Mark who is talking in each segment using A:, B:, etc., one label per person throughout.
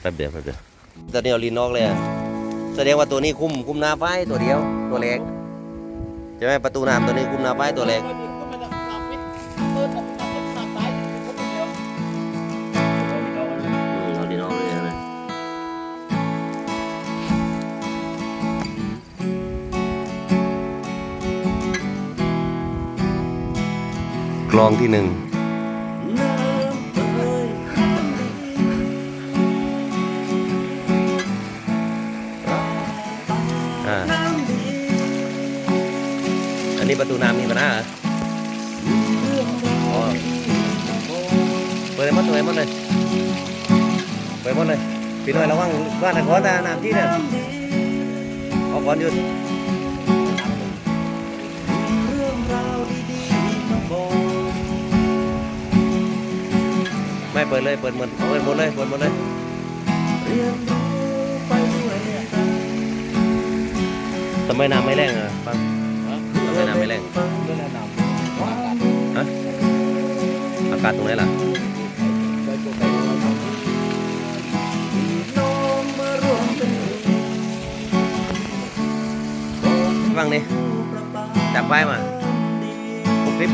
A: แป๊บเดียวแป๊บเดียวตอนนี้เอาลีนนอกเลยอะแสดงว่าตัวนี้คุมคุมหน้าไฟตัวเดียวตัวแรงใช่ไหมประตูน้ำตัวนี้คุมหน้าไฟตัวแรง
B: ก็มันจะหลับไหมเออหลับห
A: อันนี้ประตูน้ำมีปัญหาเหรออ๋อเปิดให้หมดเลยหมดเลยเปิดหมดเลยพี่น่อยระวังบ้านตะขอตาน้ำที่เนี่ยเอาก่อนหยุดไม่เปิดเลยเปิดหมดเปิดหมดเลยเปิดหมดเลย ทำไมน้ำไม่แรงอะฟังทำไมน้ำไม่แรง
B: ก็แนะนำว่าการ
A: ฮะอากาศตรงไหนล่ะ
B: ไปตัวไปตัวมา
A: ฟังนี่จับไว้มาปุ๊บปิ๊บ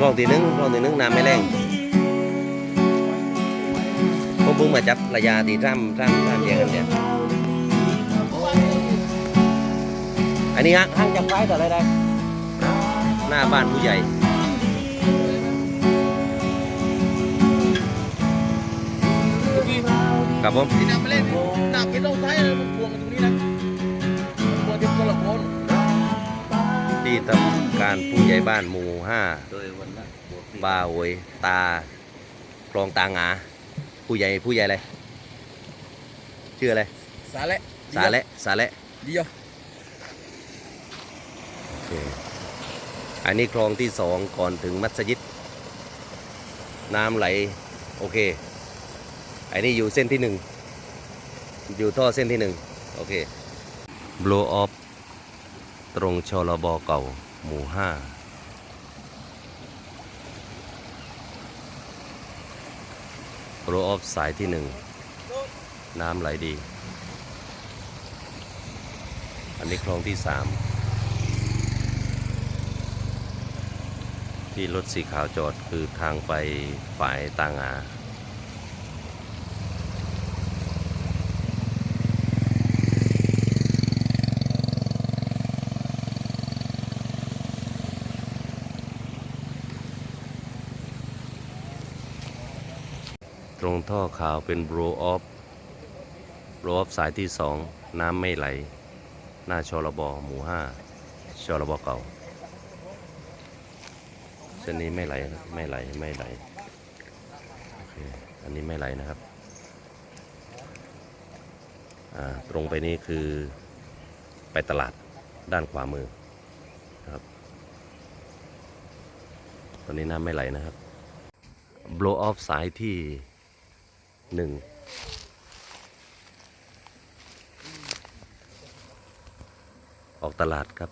A: กล้องตีหนึงกล้องตีหนึงน้ำไม่แรงผมเพิ่งมาจับระยะตีท่ามท่ามท่ามแยงกันเนี่ย อันนี้ฮะห้างจับไฟต่ออะไรได้หน้าบ้านผู้ใหญ่ครับผม
B: ที่นำมาเล่นหนักเป็นต้องใช้มันพวงกันตรงนี้นะพวงที่คนละคน
A: ที่ทำการผู้ใหญ่บ้านหมู่ห้า
B: โดยวันนั้น
A: บาโวยตาคลองตางาผู้ใหญ่ผู้ใหญ่อะไรชื่ออะไร
B: สาเละ
A: สาเละสาเละ
B: เดียว
A: โอ เค อันนี้คลองที่สองก่อนถึงมัสยิด น้ำไหล โอเค อันนี้อยู่เส้นที่หนึ่ง อยู่ท่อเส้นที่หนึ่ง โอเค blow off ตรงชลบเก่า หมู่ห้า blow off สายที่หนึ่ง น้ำไหลดี อันนี้คลองที่สาม ที่รถสีขาวจอดคือทางไปฝ่ายตางาตรงท่อขาวเป็น blow off blow off สายที่สองน้ำไม่ไหล หน้าชลบหมู่ห้าชลบเก่า ส้นนี้ไม่ไหลไม่ไหลไม่ไหลโอเคอันนี้ไม่ไหลนะครับอ่าตรงไปนี้คือไปตลาดด้านขวามือนะครับ ตอนนี้น้ำไม่ไหลนะครับ blow off สายที่หนึ่งออกตลาดครับ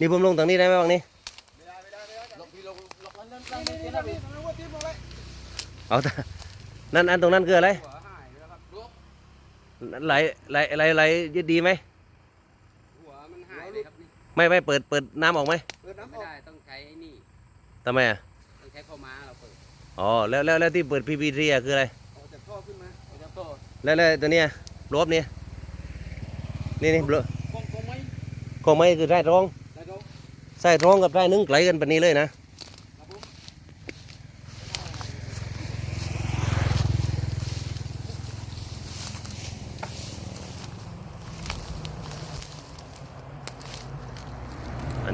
A: นี่ผมลงตรงนี้ได้ไหมบ้างนี่
B: เลย
A: เอาแต่นั่นอันตรงนั้นคืออะไร
B: หัวหายแล้วครับลูก
A: ไหลไหลไหลไหลยึดดีไหม
C: หัวมันหายเลยครับนี่
A: ไม่ไม่เปิดเปิดน้ำออกไหม
B: เปิดน้ำอ
C: ไม่
B: อก
C: ได้ต้องใช้ไอ้นี่
A: ทำไมอะ
C: ต้องใช้ข้อม้าเราเปิด
A: อ๋อแล้วแล้วแล้วที่เปิดพีพีทีอะคืออะไร
B: ออกจากท่อขึ้นมาออกจากท่อ
A: แล้วแล้วตัวเนี้ยรวบเนี่ยนี่นี่บล
B: คงคงไม่
A: คงไม่คือไส้ท้อง
B: ได้ดอก
A: ไส้ท้องกับไส้นึ่งไกลกันแบบนี้เลยนะครับ
B: ผม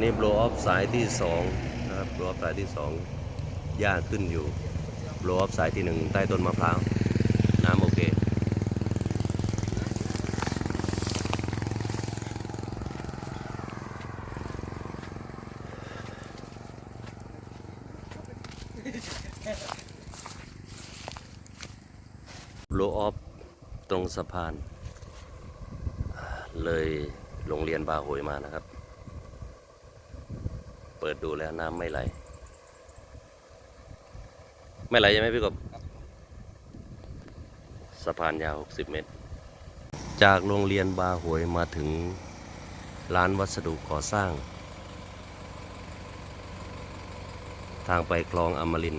A: อันนี้ blow off สายที่สองนะครับ blow off สายที่สองหญ้าขึ้นอยู่ blow off สายที่หนึ่งใต้ต้นมะพร้าว น้ำโอเคโลออฟตรงสะพาน เลยโรงเรียนบาโหยมานะครับ ปิดดูแล้วน้ำไม่ไหล ไม่ไหลใช่ไหมพี่กบสะพานยาว 60 เมตร จากโรงเรียนบาหวยมาถึงร้านวัสดุก่อสร้าง ทางไปคลองอมริน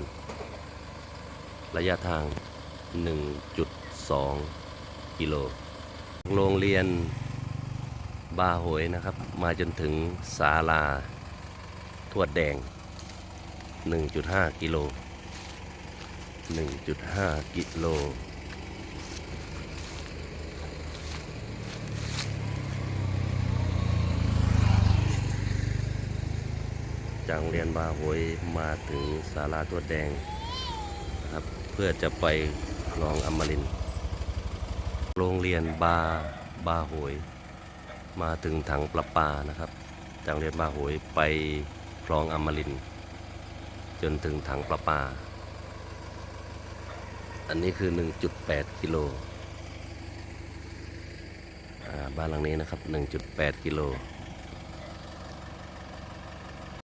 A: ระยะทาง 1.2 กิโล โรงเรียนบาหวยนะครับ มาจนถึงศาลา วดแดง 1.5 กิโล 1.5 กิโลจากโรงเรียนบาโหวยมาถึงศาลาทวแดงนะครับ เพื่อจะไปคลองอมรินโรงเรียนบาบาโหวยมาถึงถังประปานะครับ จากโรงเรียนบาโหวยไป คลองอมรินจนถึงถังประปา อันนี้คือ 1.8 กิโลบ้านหลังนี้นะครับ 1.8 กิโล